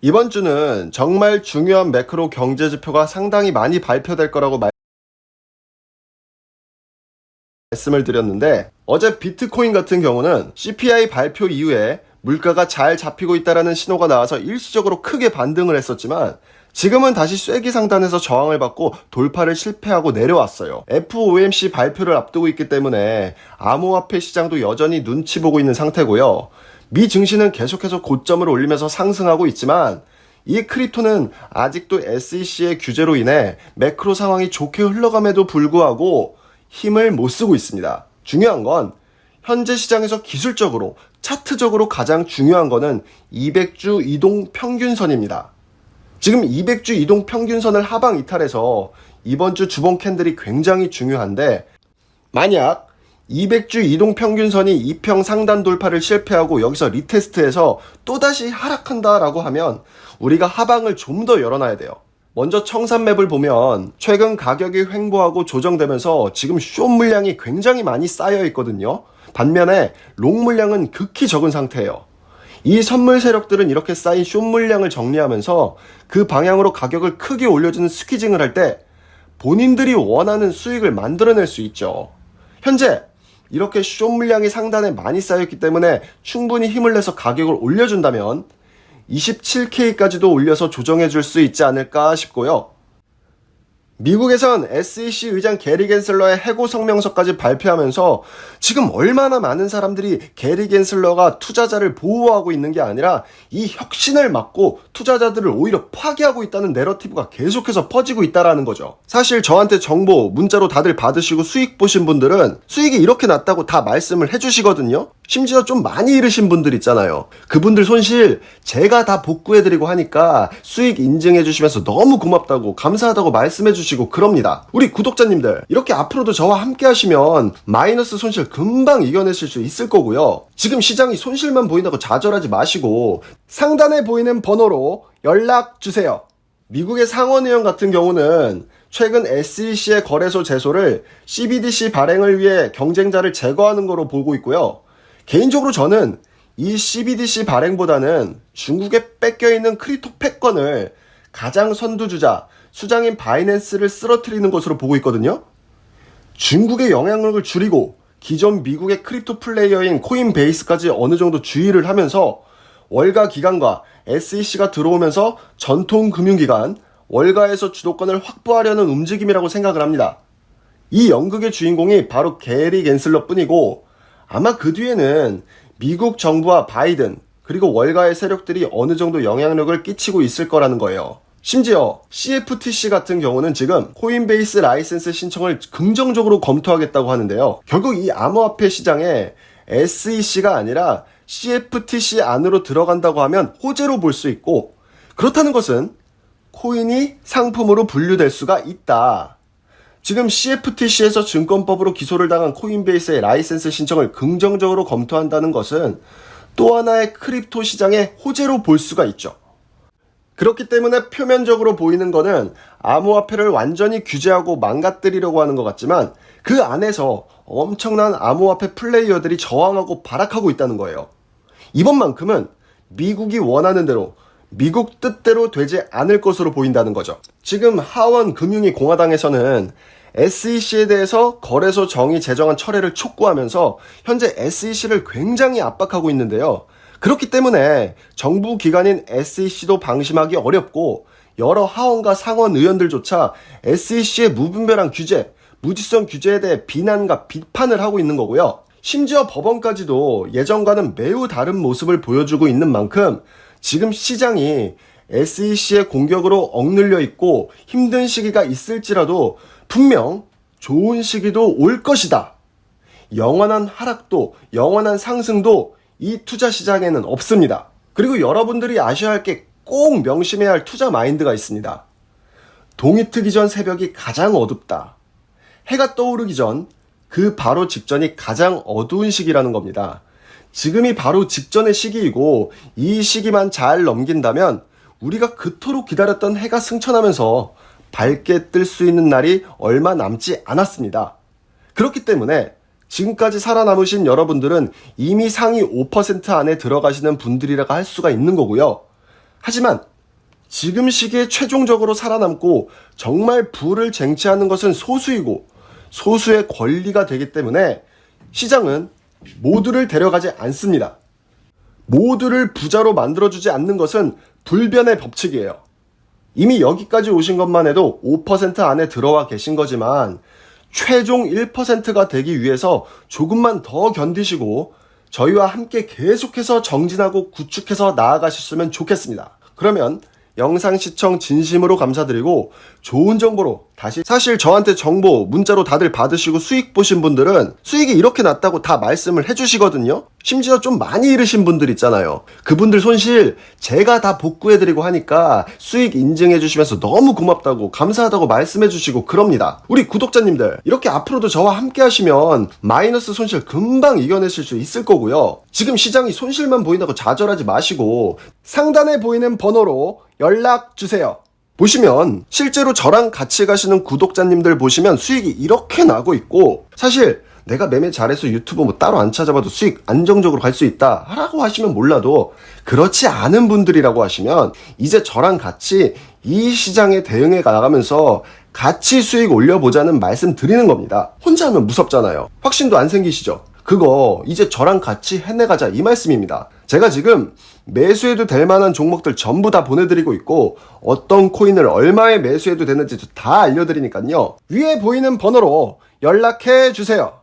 이번 주는 정말 중요한 매크로 경제 지표가 상당히 많이 발표될 거라고 말... 말씀을 드렸는데 어제 비트코인 같은 경우는 CPI 발표 이후에 물가가 잘 잡히고 있다라는 신호가 나와서 일시적으로 크게 반등을 했었지만 지금은 다시 쐐기 상단에서 저항을 받고 돌파를 실패하고 내려왔어요. FOMC 발표를 앞두고 있기 때문에 암호화폐 시장도 여전히 눈치 보고 있는 상태고요. 미 증시는 계속해서 고점을 올리면서 상승하고 있지만 이 크립토는 아직도 SEC의 규제로 인해 매크로 상황이 좋게 흘러감에도 불구하고 힘을 못 쓰고 있습니다. 중요한 건 현재 시장에서 기술적으로 차트적으로 가장 중요한 거는 200주 이동 평균선입니다. 지금 200주 이동 평균선을 하방 이탈해서 이번 주 주봉 캔들이 굉장히 중요한데 만약 200주 이동 평균선이 이평 상단 돌파를 실패하고 여기서 리테스트해서 또다시 하락한다라고 하면 우리가 하방을 좀 더 열어놔야 돼요. 먼저 청산맵을 보면 최근 가격이 횡보하고 조정되면서 지금 숏 물량이 굉장히 많이 쌓여 있거든요. 반면에 롱 물량은 극히 적은 상태예요. 이 선물 세력들은 이렇게 쌓인 숏 물량을 정리하면서 그 방향으로 가격을 크게 올려주는 스퀴징을 할 때 본인들이 원하는 수익을 만들어낼 수 있죠. 현재 이렇게 숏 물량이 상단에 많이 쌓였기 때문에 충분히 힘을 내서 가격을 올려준다면 27K까지도 올려서 조정해 줄 수 있지 않을까 싶고요. 미국에선 SEC 의장 게리 겐슬러의 해고 성명서까지 발표하면서 지금 얼마나 많은 사람들이 게리 겐슬러가 투자자를 보호하고 있는 게 아니라 이 혁신을 막고 투자자들을 오히려 파괴하고 있다는 내러티브가 계속해서 퍼지고 있다라는 거죠. 사실 저한테 정보 문자로 다들 받으시고 수익 보신 분들은 수익이 이렇게 났다고 다 말씀을 해주시거든요. 심지어 좀 많이 잃으신 분들 있잖아요. 그분들 손실 제가 다 복구해드리고 하니까 수익 인증해주시면서 너무 고맙다고 감사하다고 말씀해주시고 그럽니다. 우리 구독자님들 이렇게 앞으로도 저와 함께 하시면 마이너스 손실 금방 이겨내실 수 있을 거고요. 지금 시장이 손실만 보인다고 좌절하지 마시고 상단에 보이는 번호로 연락 주세요. 미국의 상원의원 같은 경우는 최근 SEC의 거래소 제소를 CBDC 발행을 위해 경쟁자를 제거하는 거로 보고 있고요. 개인적으로 저는 이 CBDC 발행보다는 중국에 뺏겨 있는 크립토 패권을 가장 선두주자 수장인 바이낸스를 쓰러뜨리는 것으로 보고 있거든요. 중국의 영향력을 줄이고 기존 미국의 크립토 플레이어인 코인베이스까지 어느 정도 주의를 하면서 월가 기관과 SEC가 들어오면서 전통 금융기관 월가에서 주도권을 확보하려는 움직임이라고 생각을 합니다. 이 연극의 주인공이 바로 게리 겐슬러 뿐이고 아마 그 뒤에는 미국 정부와 바이든 그리고 월가의 세력들이 어느 정도 영향력을 끼치고 있을 거라는 거예요. 심지어 CFTC 같은 경우는 지금 코인베이스 라이센스 신청을 긍정적으로 검토하겠다고 하는데요. 결국 이 암호화폐 시장에 SEC가 아니라 CFTC 안으로 들어간다고 하면 호재로 볼 수 있고 그렇다는 것은 코인이 상품으로 분류될 수가 있다. 지금 CFTC에서 증권법으로 기소를 당한 코인베이스의 라이센스 신청을 긍정적으로 검토한다는 것은 또 하나의 크립토 시장의 호재로 볼 수가 있죠. 그렇기 때문에 표면적으로 보이는 거는 암호화폐를 완전히 규제하고 망가뜨리려고 하는 것 같지만 그 안에서 엄청난 암호화폐 플레이어들이 저항하고 발악하고 있다는 거예요. 이번만큼은 미국이 원하는 대로 미국 뜻대로 되지 않을 것으로 보인다는 거죠. 지금 하원 금융위 공화당에서는 SEC에 대해서 거래소 정의 제정안 철회를 촉구하면서 현재 SEC를 굉장히 압박하고 있는데요. 그렇기 때문에 정부 기관인 SEC도 방심하기 어렵고 여러 하원과 상원 의원들조차 SEC의 무분별한 규제, 무지성 규제에 대해 비난과 비판을 하고 있는 거고요. 심지어 법원까지도 예전과는 매우 다른 모습을 보여주고 있는 만큼 지금 시장이 SEC의 공격으로 억눌려 있고 힘든 시기가 있을지라도 분명 좋은 시기도 올 것이다. 영원한 하락도, 영원한 상승도 이 투자 시장에는 없습니다. 그리고 여러분들이 아셔야 할 게 꼭 명심해야 할 투자 마인드가 있습니다. 동이 트기 전 새벽이 가장 어둡다. 해가 떠오르기 전 그 바로 직전이 가장 어두운 시기라는 겁니다. 지금이 바로 직전의 시기이고 이 시기만 잘 넘긴다면 우리가 그토록 기다렸던 해가 승천하면서 밝게 뜰 수 있는 날이 얼마 남지 않았습니다. 그렇기 때문에 지금까지 살아남으신 여러분들은 이미 상위 5% 안에 들어가시는 분들이라고 할 수가 있는 거고요. 하지만 지금 시기에 최종적으로 살아남고 정말 부를 쟁취하는 것은 소수이고 소수의 권리가 되기 때문에 시장은 모두를 데려가지 않습니다. 모두를 부자로 만들어주지 않는 것은 불변의 법칙이에요. 이미 여기까지 오신 것만 해도 5% 안에 들어와 계신 거지만 최종 1%가 되기 위해서 조금만 더 견디시고 저희와 함께 계속해서 정진하고 구축해서 나아가셨으면 좋겠습니다. 그러면 영상 시청 진심으로 감사드리고 좋은 정보로 다시 사실 저한테 정보 문자로 다들 받으시고 수익 보신 분들은 수익이 이렇게 났다고 다 말씀을 해주시거든요. 심지어 좀 많이 잃으신 분들 있잖아요. 그분들 손실 제가 다 복구해드리고 하니까 수익 인증해주시면서 너무 고맙다고 감사하다고 말씀해주시고 그럽니다. 우리 구독자님들 이렇게 앞으로도 저와 함께 하시면 마이너스 손실 금방 이겨내실 수 있을 거고요. 지금 시장이 손실만 보인다고 좌절하지 마시고 상단에 보이는 번호로 연락 주세요. 보시면 실제로 저랑 같이 가시는 구독자님들 보시면 수익이 이렇게 나고 있고 사실 내가 매매 잘해서 유튜브 뭐 따로 안 찾아봐도 수익 안정적으로 갈 수 있다 라고 하시면 몰라도 그렇지 않은 분들이라고 하시면 이제 저랑 같이 이 시장에 대응해 나가면서 같이 수익 올려보자는 말씀 드리는 겁니다. 혼자 하면 무섭잖아요. 확신도 안 생기시죠? 그거 이제 저랑 같이 해내가자 이 말씀입니다. 제가 지금 매수해도 될 만한 종목들 전부 다 보내드리고 있고 어떤 코인을 얼마에 매수해도 되는지 다 알려드리니까요. 위에 보이는 번호로 연락해 주세요.